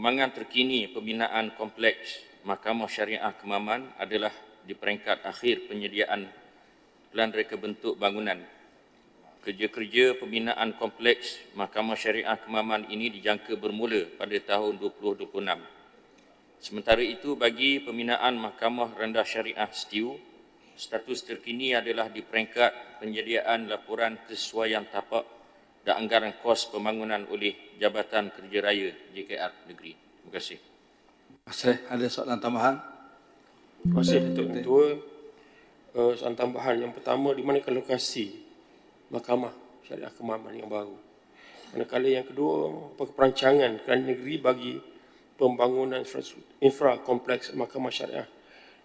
perkembangan terkini pembinaan kompleks Mahkamah Syariah Kemaman adalah di peringkat akhir penyediaan pelan reka bentuk bangunan. Kerja-kerja pembinaan kompleks Mahkamah Syariah Kemaman ini dijangka bermula pada tahun 2026. Sementara itu bagi pembinaan Mahkamah Rendah Syariah STIU, status terkini adalah di peringkat penyediaan laporan kesesuaian tapak dan anggaran kos pembangunan oleh Jabatan Kerja Raya JKR Negeri. Terima kasih. Saya ada soalan tambahan? Terima kasih Datuk Ketua. Uh, soalan tambahan yang pertama di manakah lokasi Mahkamah Syariah Kemaman yang baru? Manakala yang kedua, apa perancangan kerajaan negeri bagi pembangunan infrastruktur- infra kompleks Mahkamah Syariah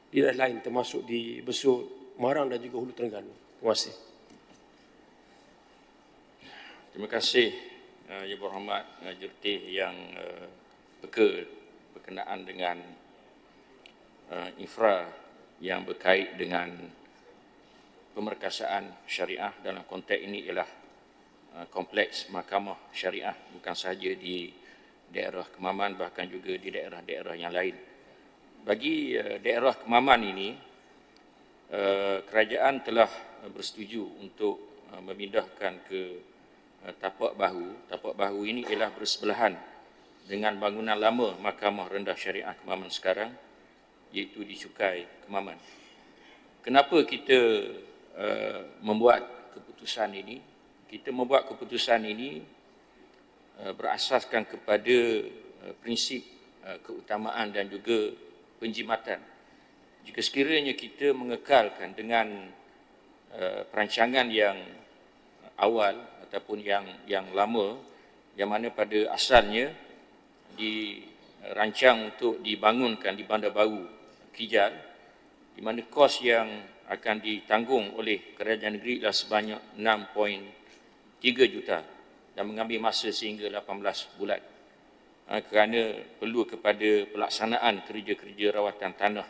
di daerah lain termasuk di Besut, Marang dan juga Hulu Terengganu. Terima kasih. Terima kasih uh, Yang Berhormat uh, Jertih yang uh, peka berkenaan dengan uh, infra yang berkait dengan pemerkasaan syariah dalam konteks ini ialah uh, kompleks mahkamah syariah bukan sahaja di daerah Kemaman bahkan juga di daerah-daerah yang lain. Bagi uh, daerah Kemaman ini uh, kerajaan telah uh, bersetuju untuk uh, memindahkan ke tapak bahu. Tapak bahu ini ialah bersebelahan dengan bangunan lama Mahkamah Rendah Syariah Kemaman sekarang iaitu di Cukai Kemaman. Kenapa kita uh, membuat keputusan ini? Kita membuat keputusan ini uh, berasaskan kepada uh, prinsip uh, keutamaan dan juga penjimatan. Jika sekiranya kita mengekalkan dengan uh, perancangan yang awal ataupun yang yang lama yang mana pada asalnya dirancang untuk dibangunkan di Bandar Baru Kijal di mana kos yang akan ditanggung oleh kerajaan negeri adalah sebanyak 6.3 juta dan mengambil masa sehingga 18 bulan Ha, kerana perlu kepada pelaksanaan kerja-kerja rawatan tanah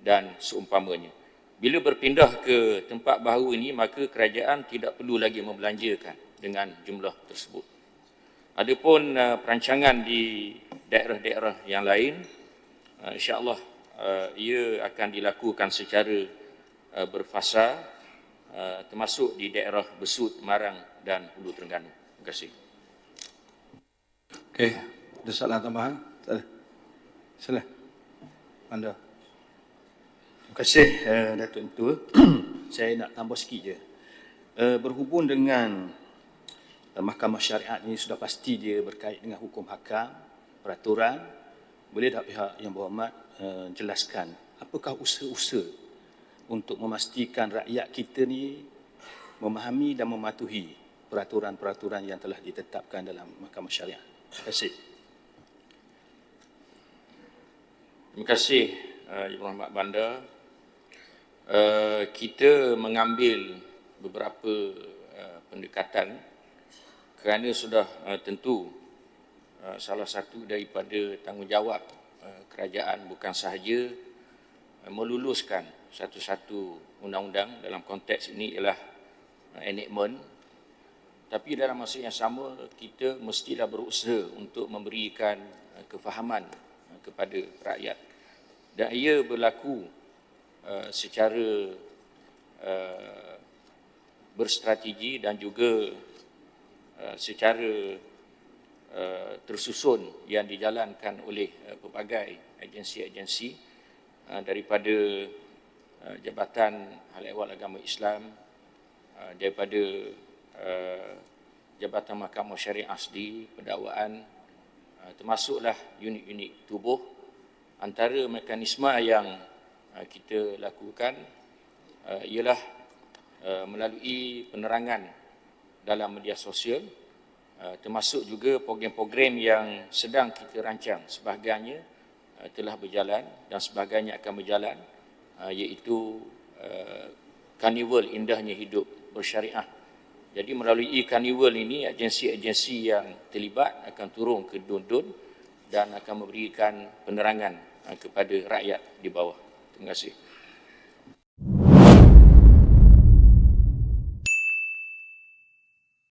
dan seumpamanya. Bila berpindah ke tempat baru ini, maka kerajaan tidak perlu lagi membelanjakan dengan jumlah tersebut. Adapun uh, perancangan di daerah-daerah yang lain, uh, insya-Allah uh, ia akan dilakukan secara uh, berfasa uh, termasuk di daerah Besut, Marang dan Hulu Terengganu. Terima kasih. Okey, ada soalan tambahan? Tak ada. Sila. Anda. Terima kasih uh, Datuk Ketua. Saya nak tambah sikit je. Uh, berhubung dengan uh, Mahkamah Syariat ini sudah pasti dia berkait dengan hukum hakam, peraturan. Boleh tak pihak yang berhormat uh, jelaskan apakah usaha-usaha untuk memastikan rakyat kita ni memahami dan mematuhi peraturan-peraturan yang telah ditetapkan dalam Mahkamah Syariat. Terima kasih. Terima kasih uh, Ibu Rahmat Bandar. Uh, kita mengambil beberapa uh, pendekatan kerana sudah uh, tentu uh, salah satu daripada tanggungjawab uh, kerajaan bukan sahaja uh, meluluskan satu-satu undang-undang dalam konteks ini ialah uh, enactment tapi dalam masa yang sama kita mestilah berusaha untuk memberikan uh, kefahaman kepada rakyat dan ia berlaku uh, secara uh, berstrategi dan juga uh, secara uh, tersusun yang dijalankan oleh uh, pelbagai agensi-agensi uh, daripada uh, Jabatan Hal Ehwal Agama Islam uh, daripada uh, Jabatan Mahkamah Syariah Asli Pendakwaan uh, termasuklah unit-unit tubuh antara mekanisme yang uh, kita lakukan uh, ialah uh, melalui penerangan dalam media sosial termasuk juga program-program yang sedang kita rancang sebahagiannya telah berjalan dan sebagainya akan berjalan iaitu Karnival Indahnya Hidup Bersyariah. Jadi melalui karnival ini agensi-agensi yang terlibat akan turun ke dun-dun dan akan memberikan penerangan kepada rakyat di bawah. Terima kasih.